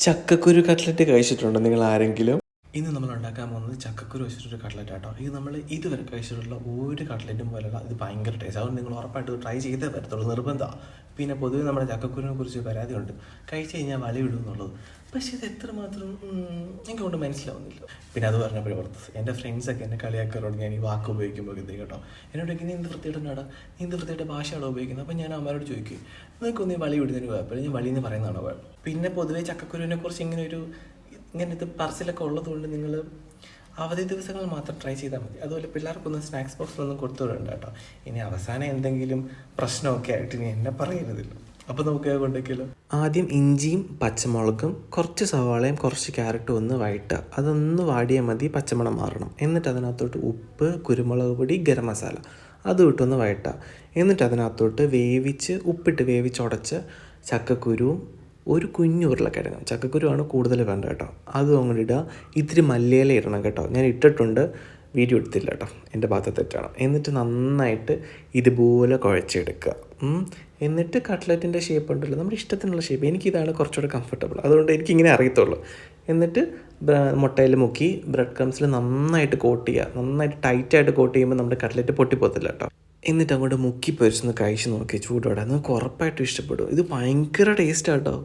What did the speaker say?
ചക്കക്കുരു കട്ട്ലറ്റ് കഴിച്ചിട്ടുണ്ടോ? നിങ്ങൾ ആരെങ്കിലും ഇന്ന് നമ്മൾ ഉണ്ടാക്കാൻ പോകുന്നത് ചക്കക്കുരു വെച്ചിട്ടൊരു കട്ട്ലറ്റ് ആട്ടോ. ഇത് നമ്മൾ ഇതുവരെ കഴിച്ചിട്ടുള്ള ഒരു കട്ട്ലറ്റും പോലെയുള്ള ഇത് ഭയങ്കര ടേസ്റ്റ് അതുകൊണ്ട് നിങ്ങൾ ഉറപ്പായിട്ട് ട്രൈ ചെയ്തേ പറ്റത്തുള്ളൂ നിർബന്ധമാണ് പിന്നെ പൊതുവെ നമ്മുടെ ചക്കക്കുരുവിനെ കുറിച്ച് പരാതിയുണ്ട്. കഴിച്ചു കഴിഞ്ഞാൽ വല വിടും എന്നുള്ളത്. പക്ഷേ ഇത് എത്രമാത്രം മാത്രം എനിക്ക് കൊണ്ട് മനസ്സിലാവുന്നില്ല. പിന്നെ അത് പറഞ്ഞപ്പോൾ പുറത്ത് എന്റെ ഫ്രണ്ട്സൊക്കെ എന്നെ കളിയാക്കാറോട് ഞാൻ ഈ വാക്ക് ഉപയോഗിക്കുമ്പോൾ ഇത് കേട്ടോ. എന്നോട് നീ എന്ത് വൃത്തിയിട്ടാണ് നീ എന്ത് വൃത്തിയുടെ ഭാഷയാണോ ഉപയോഗിക്കുന്നത്? അപ്പോൾ ഞാൻ അമ്മയോട് ചോദിക്കും നിങ്ങൾക്കൊന്നും ഈ വളി വിടുന്നതിന് കുഴപ്പമില്ല ഞാൻ വളി പറയുന്നതാണോ കുഴപ്പം? പിന്നെ പൊതുവേ ചക്കക്കുരുവിനെ കുറിച്ച് ഇങ്ങനെ ഒരു ഇങ്ങനെ ഇത് പറച്ചിലൊക്കെ ഉള്ളതുകൊണ്ട് നിങ്ങൾ അവധി ദിവസങ്ങൾ മാത്രം ട്രൈ ചെയ്താൽ മതി. അതുപോലെ പിള്ളേർക്കൊന്നും സ്നാക്സ് ബോക്സിലൊന്നും കൊടുത്തു വിടണ്ട കേട്ടോ. ഇനി അവസാനം എന്തെങ്കിലും പ്രശ്നമൊക്കെ ആയിട്ട് ഇനി എന്നെ പറയുന്നതില്ല അപ്പോൾ നമുക്ക് കൊണ്ടേക്കല്ലോ ആദ്യം ഇഞ്ചിയും പച്ചമുളകും കുറച്ച് സവാളയും കുറച്ച് ക്യാരറ്റും ഒന്ന് വഴറ്റുക. അതൊന്ന് വാടിയാൽ മതി പച്ചമണം മാറണം. എന്നിട്ട് അതിനകത്തോട്ട് ഉപ്പ് കുരുമുളക് പൊടി ഗരം മസാല. അത് ഇട്ടൊന്ന് വഴറ്റുക. എന്നിട്ട് അതിനകത്തോട്ട് വേവിച്ച് ഉപ്പിട്ട് വേവിച്ചുടച്ച് ചക്കക്കുരുവും ഒരു കുഞ്ഞു ഉരുളക്കിഴങ്ങ് ചക്കക്കുരുവാണ് കൂടുതൽ വേണ്ട കേട്ടോ. അതും അങ്ങോട്ട് ഇടുക ഇത്തിരി മല്ലിയില ഇടണം കേട്ടോ. ഞാൻ ഇട്ടിട്ടുണ്ട്. വീഡിയോ എടുത്തില്ല കേട്ടോ. എന്റെ ഭാഗത്ത് തെറ്റാണ്. എന്നിട്ട് നന്നായിട്ട് ഇതുപോലെ കുഴച്ചെടുക്കുക. എന്നിട്ട് കട്ട്ലറ്റിന്റെ ഷേപ്പ് ഉണ്ടല്ലോ. നമ്മുടെ ഇഷ്ടത്തിനുള്ള ഷേപ്പ് എനിക്കിതാണ് കുറച്ചുകൂടെ കംഫർട്ടബിൾ അതുകൊണ്ട് എനിക്കിങ്ങനെ അറിയത്തുള്ളൂ. എന്നിട്ട് മുട്ടയിൽ മുക്കി ബ്രെഡ് ക്രംസിൽ നന്നായിട്ട് കോട്ട് ചെയ്യുക. നന്നായിട്ട് ടൈറ്റായിട്ട് കോട്ട് ചെയ്യുമ്പോൾ നമ്മുടെ കട്ട്ലറ്റ് പൊട്ടിപ്പോത്തില്ല കേട്ടോ. എന്നിട്ട് അങ്ങോട്ട് മുക്കി പൊരിച്ചൊന്ന് കഴിച്ച് നോക്കി ചൂടോടെ. നിങ്ങൾക്ക് ഉറപ്പായിട്ടും ഇഷ്ടപ്പെടും. ഇത് ഭയങ്കര ടേസ്റ്റാണ് കേട്ടോ.